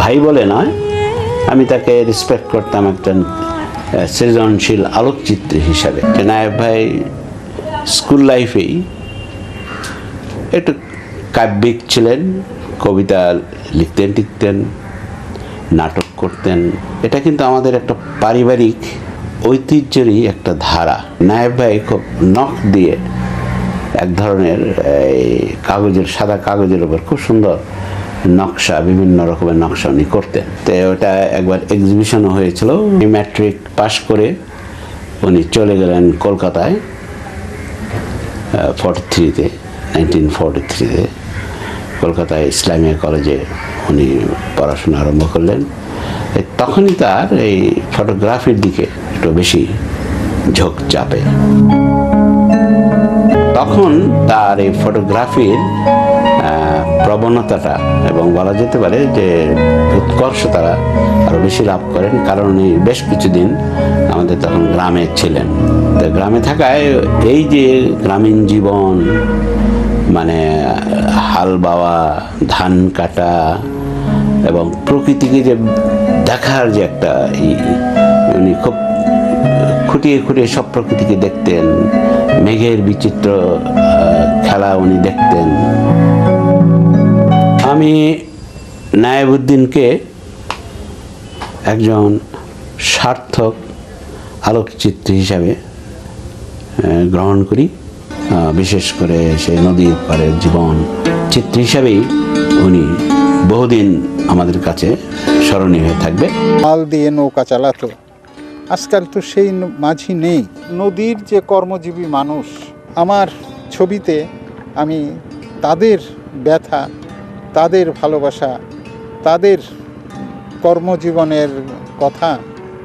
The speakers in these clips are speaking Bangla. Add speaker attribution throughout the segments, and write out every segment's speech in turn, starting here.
Speaker 1: ভাই বলে নয় আমি তাকে রেসপেক্ট করতাম একজন সৃজনশীল আলোকচিত্রী হিসাবে। যে নায়েব ভাই স্কুল লাইফেই একটু কাব্যিক ছিলেন, কবিতা লিখতেন টিখতেন নাটক করতেন। এটা কিন্তু আমাদের একটা পারিবারিক ঐতিহ্যেরই একটা ধারা। নায়েব ভাই খুব নখ দিয়ে এক ধরনের, এই কাগজের, সাদা কাগজের উপর খুব সুন্দর নকশা, বিভিন্ন রকমের নকশা উনি করতেন। তো ওটা একবার এক্সিবিশনও হয়েছিল। ম্যাট্রিক পাশ করে উনি চলে গেলেন কলকাতায় ফর্টি থ্রিতে নাইনটিন ফর্টি থ্রিতে কলকাতায় ইসলামিয়া কলেজে উনি পড়াশোনা আরম্ভ করলেন। তখনই তার এই ফটোগ্রাফির দিকে একটু বেশি ঝোঁক চাপে। তখন তার এই ফটোগ্রাফির প্রবণতাটা এবং বলা যেতে পারে যে উৎকর্ষ তারা আরও বেশি লাভ করেন। কারণ উনি বেশ কিছুদিন আমাদের তখন গ্রামে ছিলেন। তো গ্রামে থাকায় এই যে গ্রামীণ জীবন মানে হাল বাওয়া, ধান কাটা এবং প্রকৃতিকে যে দেখার যে একটা উনি খুব খুঁটিয়ে খুঁটিয়ে সব প্রকৃতিকে দেখতেন। মেঘের বিচিত্র খেলা উনি দেখতেন। আমি নায়েবুদ্দিনকে একজন সার্থক আলোকচিত্রী হিসাবে গ্রহণ করি। বিশেষ করে সেই নদীর পাড়ের জীবন চিত্র হিসাবেই উনি বহুদিন আমাদের কাছে স্মরণীয় হয়ে থাকবে।
Speaker 2: হাল দিয়ে নৌকা চালাতো। আজকাল তো সেই মাঝি নেই। নদীর যে কর্মজীবী মানুষ, আমার ছবিতে আমি তাদের ব্যথা তাদের ভালোবাসা, তাদের কর্মজীবনের কথা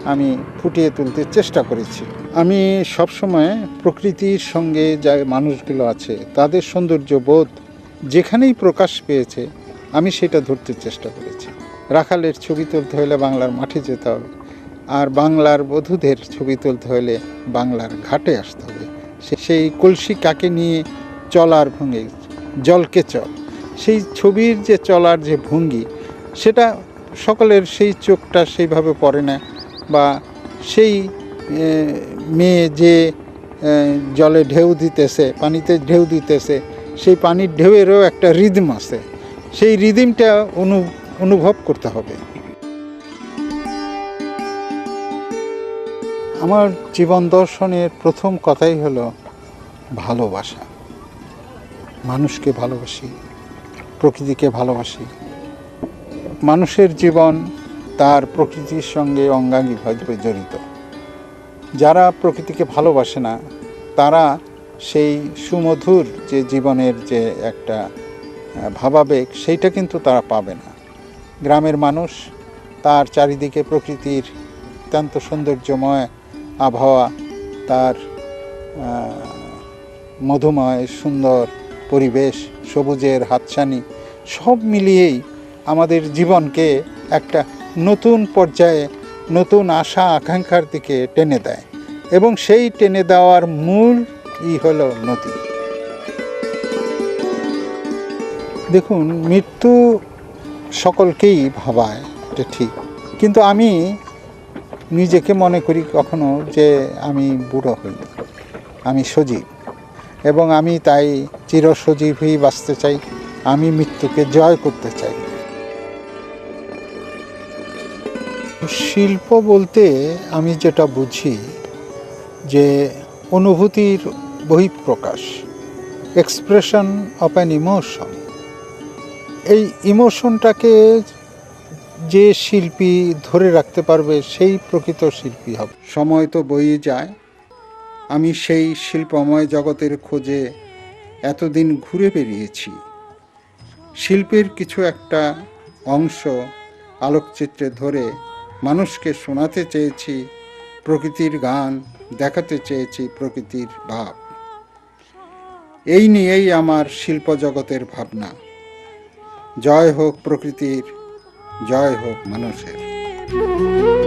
Speaker 2: আমি ফুটিয়ে তুলতে চেষ্টা করেছি। আমি সবসময় প্রকৃতির সঙ্গে যা মানুষগুলো আছে, তাদের সৌন্দর্য বোধ যেখানেই প্রকাশ পেয়েছে, আমি সেটা ধরতে চেষ্টা করেছি। রাখালের ছবি তুলতে হলে বাংলার মাঠে যেতে হবে, আর বাংলার বধূদের ছবি তুলতে হলে বাংলার ঘাটে আসতে হবে। সেই কলসি কাকে নিয়ে চলার ভঙ্গি? জলকে চল। সেই ছবির যে চলার যে ভঙ্গি, সেটা সকলের সেই চোখটা সেইভাবে পড়ে না বা সেই মেয়ে যে জলে ঢেউ দিতেছে, পানিতে ঢেউ দিতেছে, সেই পানির ঢেউয়েরও একটা রিদম আছে। সেই রিদিমটা অনু, অনুভব করতে হবে। আমার জীবন দর্শনের প্রথম কথাই হলো ভালোবাসা। মানুষকে ভালোবাসি। প্রকৃতিকে ভালোবাসি। মানুষের জীবন তার প্রকৃতির সঙ্গে অঙ্গাঙ্গিভাবে জড়িত। যারা প্রকৃতিকে ভালোবাসে না, তারা সেই সুমধুর যে জীবনের যে একটা ভাবাবেগ, সেইটা কিন্তু তারা পাবে না। গ্রামের মানুষ তার চারিদিকে প্রকৃতির অত্যন্ত সৌন্দর্যময় আবহাওয়া, তার মধুময়, সুন্দর পরিবেশ, সবুজের হাতছানি, সব মিলিয়েই আমাদের জীবনকে একটা নতুন পর্যায়ে, নতুন আশা, আকাঙ্ক্ষার দিকে টেনে দেয়। এবং সেই টেনে দেওয়ার মূল ই হলো নদী। দেখুন, মৃত্যু সকলকেই ভাবায়, এটা ঠিক। কিন্তু আমি নিজেকে মনে করি কখনো যে আমি বুড়ো হই আমি সজীব। এবং আমি তাই চিরসজীব হয়েই বাঁচতে চাই, আমি মৃত্যুকে জয় করতে চাই। শিল্প বলতে আমি যেটা বুঝি, যে অনুভূতির বহিঃপ্রকাশ এক্সপ্রেশন অফ অ্যান ইমোশন এই ইমোশনটাকে যে শিল্পী ধরে রাখতে পারবে, সেই প্রকৃত শিল্পী হবে। সময় তো বয়ে যায়, আমি সেই শিল্পময় জগতের খোঁজে এতদিন ঘুরে বেরিয়েছি। শিল্পের কিছু একটা অংশ আলোকচিত্রে ধরে মানুষকে শোনাতে চেয়েছি, প্রকৃতির গান দেখাতে চেয়েছি প্রকৃতির ভাব। এই নিয়েই আমার শিল্প জগতের ভাবনা। জয় হোক প্রকৃতির, জয় হোক মানুষের।